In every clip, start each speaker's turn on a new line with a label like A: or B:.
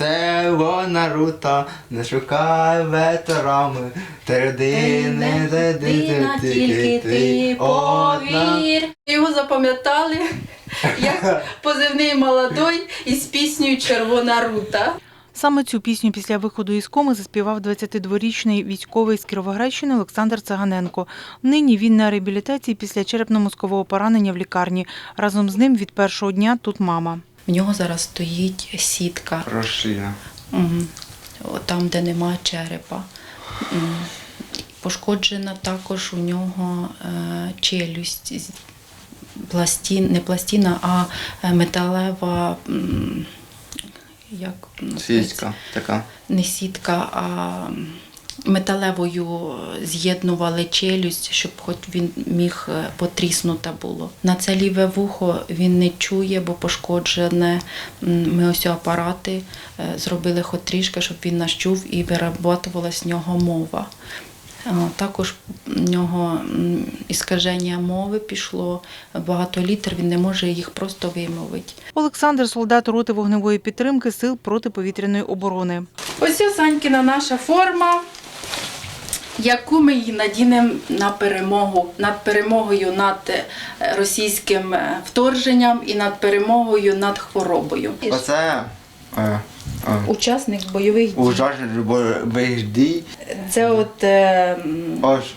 A: село Наруто, не шукай ветерами, ти родини, де
B: тільки ти повір. Його запам'ятали як позивний молодой із піснею Червона рута.
C: Саме цю пісню після виходу із коми заспівав 22-річний військовий з Кіровоградщини Олександр Цаганенко. Нині він на реабілітації після черепно-мозкового поранення в лікарні. Разом з ним від першого дня тут мама.
B: В нього зараз стоїть сітка,
A: Прошина.
B: Там, де нема черепа. Пошкоджена також у нього е, челюсть, пластін, не пластина, а е, металева. Як?
A: Сіська така.
B: не сітка, а металевою з'єднували челюсть, щоб хоч він міг е, потріснута було. На це ліве вухо він не чує, бо пошкоджене. Ми ось апарати е, зробили хоч трішки, щоб він нас чув і вироблювалася з нього мова. Також в нього іскаження мови пішло багато літер, він не може їх просто вимовити.
C: Олександр солдат роти вогневої підтримки сил протиповітряної оборони.
B: Ось ця Санькіна наша форма, яку ми її надінемо на перемогу, над перемогою над е, російським е, вторженням і над перемогою над хворобою.
A: Оце е, е,
B: Учасник бойових дій.
A: Учасник бойових дій.
B: Це от, е,
A: Ось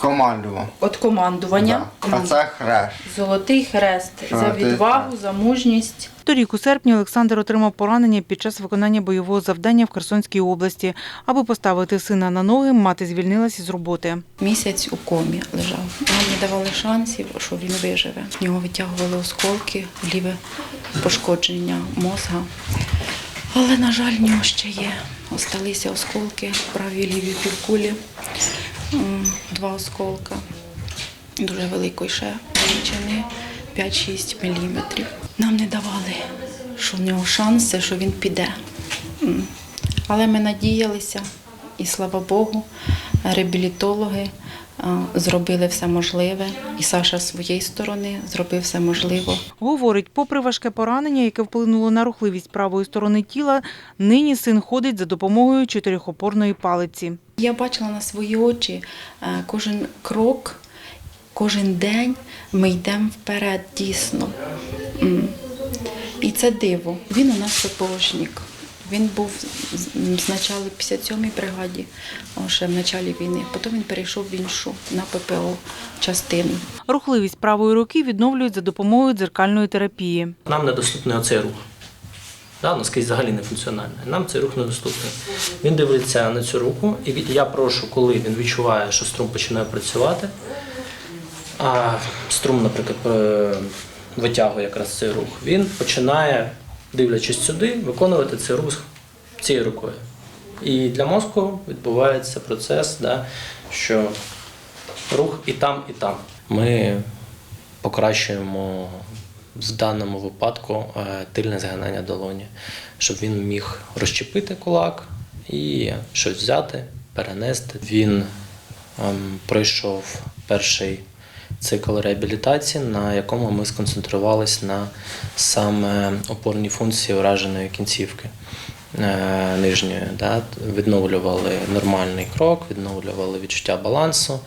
A: командував.
B: от командування.
A: Да. А це хреш.
B: Золотий хрест за відвагу,
A: хрест.
B: за мужність.
C: Торік у серпні Олександр отримав поранення під час виконання бойового завдання в Херсонській області. Аби поставити сина на ноги, мати звільнилася з роботи.
B: Місяць у комі лежав. Нам не давали шансів, що він виживе. В нього витягували осколки, ліве пошкодження мозга. Але, на жаль, в нього ще є. Осталися осколки в правій лівій півкулі. Два осколка. Дуже великої ще величини 5-6 міліметрів. Нам не давали, що в нього шанси, що він піде. Але ми надіялися, і слава Богу, реабілітологи зробили все можливе, і Саша з своєї сторони зробив все можливе.
C: Говорить, попри важке поранення, яке вплинуло на рухливість правої сторони тіла, нині син ходить за допомогою чотирьохопорної палиці.
B: Я бачила на свої очі е, кожен крок, кожен день ми йдемо вперед дійсно. І це диво. Він у нас ППОшник. Він був з- з начала 57-й бригаді, ще в началі війни. Потім він перейшов в іншу на ППО частину.
C: Рухливість правої руки відновлюють за допомогою дзеркальної терапії.
D: Нам недоступний оцей рух. Да, наскрізь взагалі не функціональний. Нам цей рух недоступний. Він дивиться на цю руку, і я прошу, коли він відчуває, що струм починає працювати, а струм, наприклад, е, витягує якраз цей рух, він починає, дивлячись сюди, виконувати цей рух цією рукою. І для мозку відбувається процес, да, що рух і там, і там. Ми покращуємо в даному випадку е, тильне згинання долоні, щоб він міг розчепити кулак і щось взяти, перенести. Він ем, пройшов перший цикл реабілітації, на якому ми сконцентрувалися на саме опорній функції ураженої кінцівки е, нижньої. Да? Відновлювали нормальний крок, відновлювали відчуття балансу,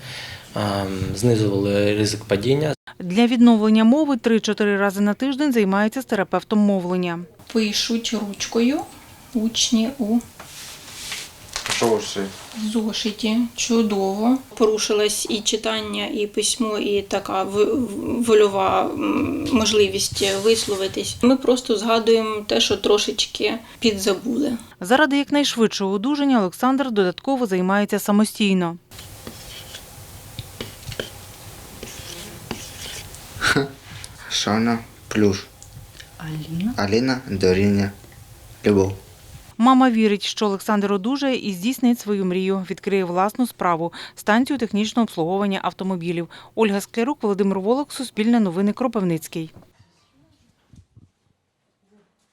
D: ем, знизували ризик падіння.
C: Для відновлення мови 3-4 рази на тиждень займається з терапевтом мовлення.
B: Пишуть ручкою учні у
A: Шовши.
B: зошиті. Чудово. Порушилось і читання, і письмо, і така вольова можливість висловитись. Ми просто згадуємо те, що трошечки підзабули.
C: Заради якнайшвидшого одужання Олександр додатково займається самостійно.
A: Шана плюс.
B: Аліна.
A: Аліна Доріня. Любов.
C: Мама вірить, що Олександр одужає і здійснить свою мрію, відкриє власну справу станцію технічного обслуговування автомобілів. Ольга Склярук, Володимир Волок, Суспільне новини Кропивницький.